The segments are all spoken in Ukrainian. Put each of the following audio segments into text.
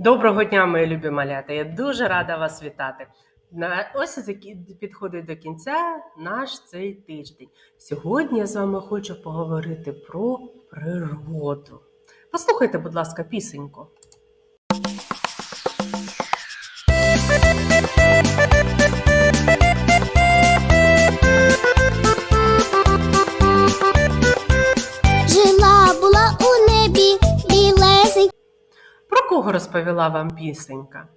Доброго дня, мої любі малята! Я дуже рада вас вітати. Ось підходить до кінця наш цей тиждень. Сьогодні я з вами хочу поговорити про природу. Послухайте, будь ласка, пісеньку. Про розповіла вам пісенька?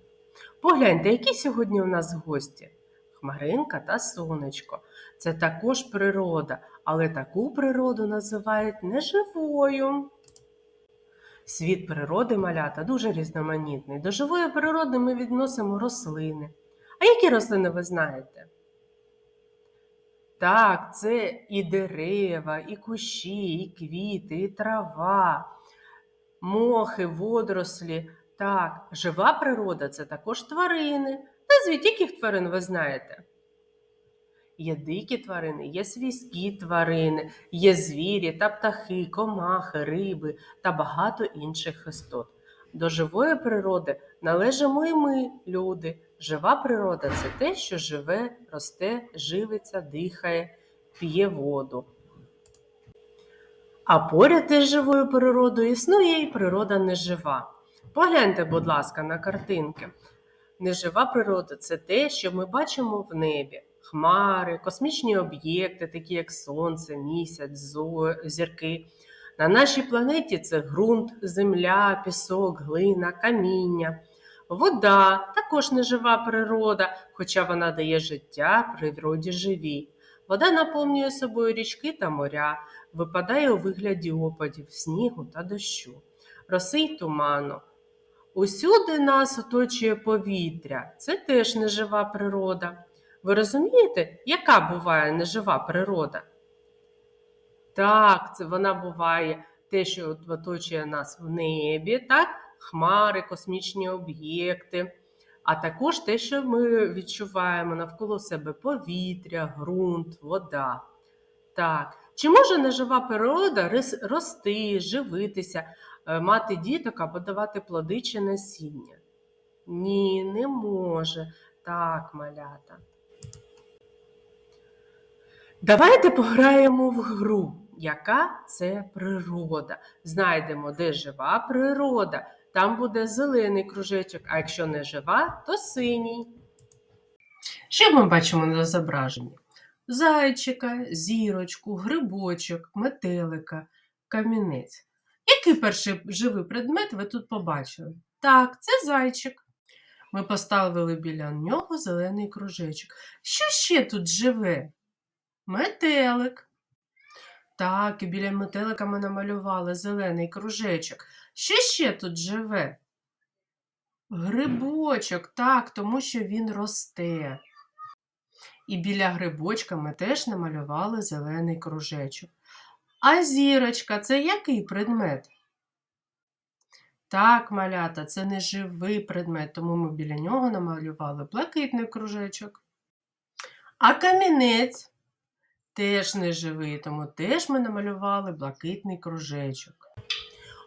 Погляньте, які сьогодні у нас гості. Хмаринка та сонечко. Це також природа, але таку природу називають неживою. Світ природи малята дуже різноманітний. До живої природи ми відносимо рослини. А які рослини ви знаєте? Так, це і дерева, і кущі, і квіти, і трава, мохи, водорослі. Так, жива природа це також тварини. Назвіть, яких тварин ви знаєте? Є дикі тварини, є свійські тварини, є звірі та птахи, комахи, риби та багато інших істот. До живої природи належимо і ми, люди. Жива природа це те, що живе, росте, живиться, дихає, п'є воду. А поряд із живою природою існує і природа нежива. Погляньте, будь ласка, на картинки. Нежива природа це те, що ми бачимо в небі: хмари, космічні об'єкти, такі як сонце, місяць, зо- зірки. На нашій планеті це ґрунт, земля, пісок, глина, каміння. Вода також нежива природа, хоча вона дає життя природі живій. Вода наповнює собою річки та моря, випадає у вигляді опадів, снігу та дощу, роси й туману. Усюди нас оточує повітря. Це теж нежива природа. Ви розумієте, яка буває нежива природа? Так, це вона буває те, що оточує нас в небі, так? хмари, космічні об'єкти, а також те, що ми відчуваємо навколо себе повітря, ґрунт, вода. Так, чи може нежива природа рости, живитися, е, мати діток або давати плоди чи насіння? Ні, не може. Так, малята. Давайте пограємо в гру. Яка це природа? Знайдемо, де жива природа. Там буде зелений кружечок, а якщо не жива, то синій. Що ми бачимо на зображенні? Зайчика, зірочку, грибочок, метелика, камінець. Який перший живий предмет ви тут побачили? Так, це зайчик. Ми поставили біля нього зелений кружечок. Що ще тут живе? Метелик. Так, і біля метелика ми намалювали зелений кружечок. Що ще тут живе? Грибочок, так, тому що він росте. І біля грибочка ми теж намалювали зелений кружечок. А зірочка це який предмет? Так, малята, це не живий предмет, тому ми біля нього намалювали блакитний кружечок. А камінець теж не живий, тому теж ми намалювали блакитний кружечок.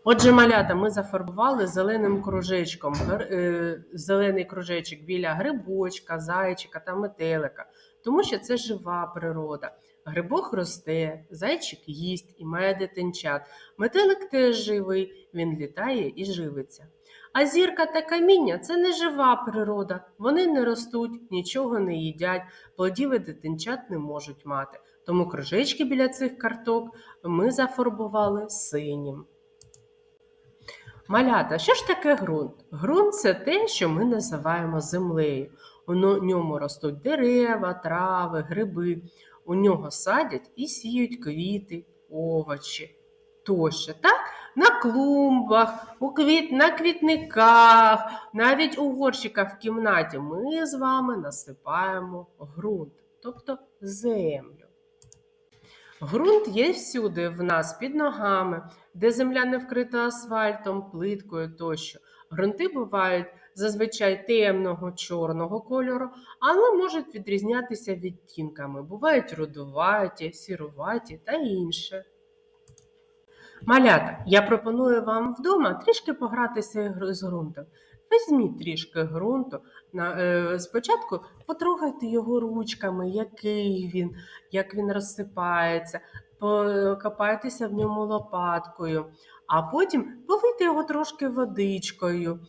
Отже, малята, ми зафарбували зеленим кружечком е, зелений кружечок біля грибочка, зайчика та метелика, тому що це жива природа. Грибок росте, зайчик їсть і має дитинчат. Метелик теж живий, він літає і живиться. А зірка та каміння це не жива природа. Вони не ростуть, нічого не їдять, плодів і дитинчат не можуть мати. Тому кружечки біля цих карток ми зафарбували синім. Малята, що ж таке ґрунт? Ґрунт це те, що ми називаємо землею. У ньому ростуть дерева, трави, гриби. У нього садять і сіють квіти, овочі тощо. Так? На клумбах, у квіт... на квітниках, навіть у горщиках в кімнаті ми з вами насипаємо ґрунт, тобто землю. Ґрунт є всюди в нас під ногами, де земля не вкрита асфальтом, плиткою тощо. Ґрунти бувають зазвичай темного чорного кольору, але можуть відрізнятися відтінками. Бувають рудуваті, сіруваті та інше. Малята, я пропоную вам вдома трішки погратися з ґрунтом. Візьміть трішки ґрунту. Е, спочатку потрогайте його ручками, який він, як він розсипається, покопайтеся в ньому лопаткою, а потім полийте його трошки водичкою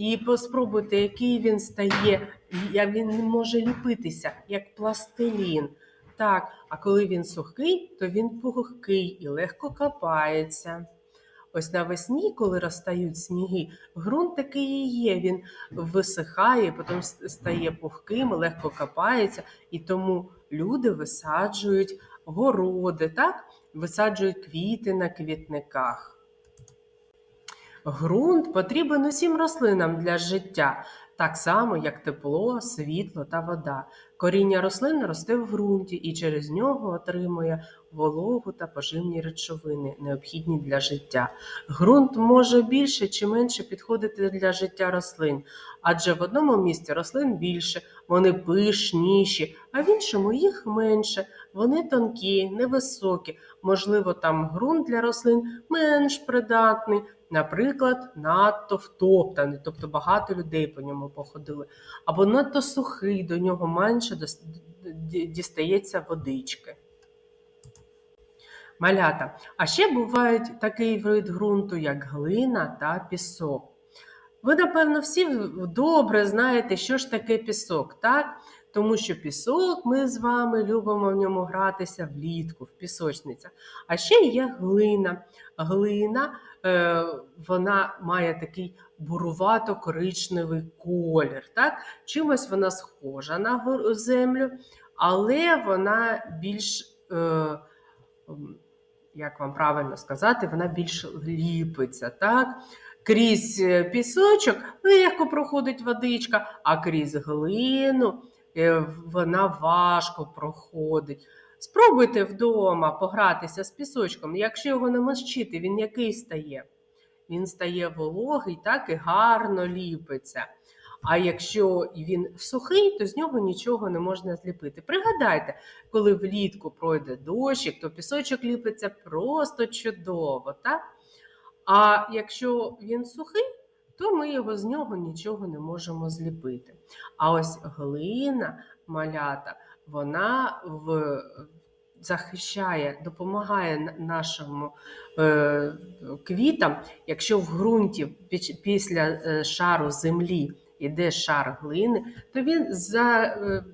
і поспробуйте, який він стає, як він може ліпитися, як пластилін. Так, а коли він сухий, то він пухкий і легко копається. Ось навесні, коли розтають сніги, ґрунт такий і є. Він висихає, потім стає пухким, легко копається, і тому люди висаджують городи, так? висаджують квіти на квітниках. Ґрунт потрібен усім рослинам для життя, так само, як тепло, світло та вода. Коріння рослин росте в ґрунті і через нього отримує вологу та поживні речовини, необхідні для життя. Ґрунт може більше чи менше підходити для життя рослин, адже в одному місці рослин більше, вони пишніші, а в іншому їх менше. Вони тонкі, невисокі. Можливо, там ґрунт для рослин менш придатний, наприклад, надто втоптаний, тобто багато людей по ньому походили, або надто сухий, до нього менше дістається водички. Малята. А ще бувають такий вид ґрунту, як глина та пісок. Ви, напевно, всі добре знаєте, що ж таке пісок, так? Тому що пісок ми з вами любимо в ньому гратися влітку, в пісочницях. А ще є глина. Глина вона має такий бурувато-коричневий колір. Так? Чимось вона схожа на землю, але вона більш. Е, як вам правильно сказати, вона більш ліпиться, так? Крізь е, пісочок легко проходить водичка, а крізь глину е, вона важко проходить. Спробуйте вдома погратися з пісочком. Якщо його намочити, він який стає? Він стає вологий, так і гарно ліпиться. А якщо він сухий, то з нього нічого не можна зліпити. Пригадайте, коли влітку пройде дощик, то пісочок ліпиться просто чудово. Так? А якщо він сухий, то ми його з нього нічого не можемо зліпити. А ось глина малята, вона в, захищає, допомагає н- нашому е, квітам, якщо в ґрунті після е, шару землі йде шар глини, то він за, е,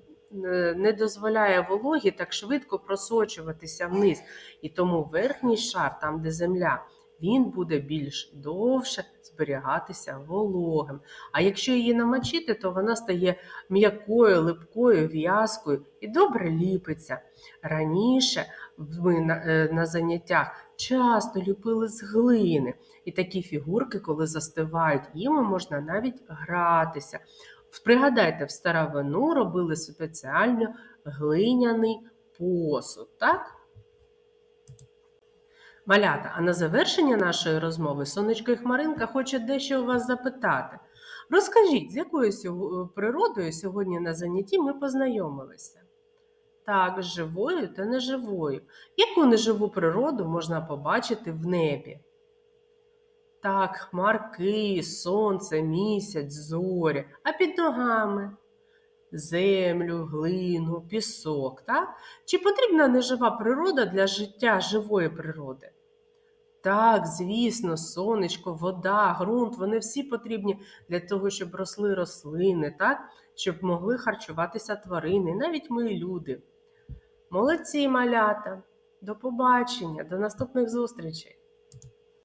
е, не дозволяє вологі так швидко просочуватися вниз. І тому верхній шар, там де земля, він буде більш довше зберігатися вологим. А якщо її намочити, то вона стає м'якою, липкою, в'язкою і добре ліпиться. Раніше ми на, е, на заняттях часто ліпили з глини, і такі фігурки, коли застивають, їми можна навіть гратися. Пригадайте, в старовину робили спеціально глиняний посуд, так? Малята, а на завершення нашої розмови сонечко і Хмаринка хоче дещо у вас запитати. Розкажіть, з якою природою сьогодні на занятті ми познайомилися? Так, живою та неживою. Яку неживу природу можна побачити в небі? Так, хмарки, сонце, місяць, зорі, а під ногами землю, глину, пісок. Так? Чи потрібна нежива природа для життя живої природи? Так, звісно, сонечко, вода, ґрунт, вони всі потрібні для того, щоб росли рослини, так? щоб могли харчуватися тварини, навіть ми люди. Молодці, малята! До побачення, до наступних зустрічей!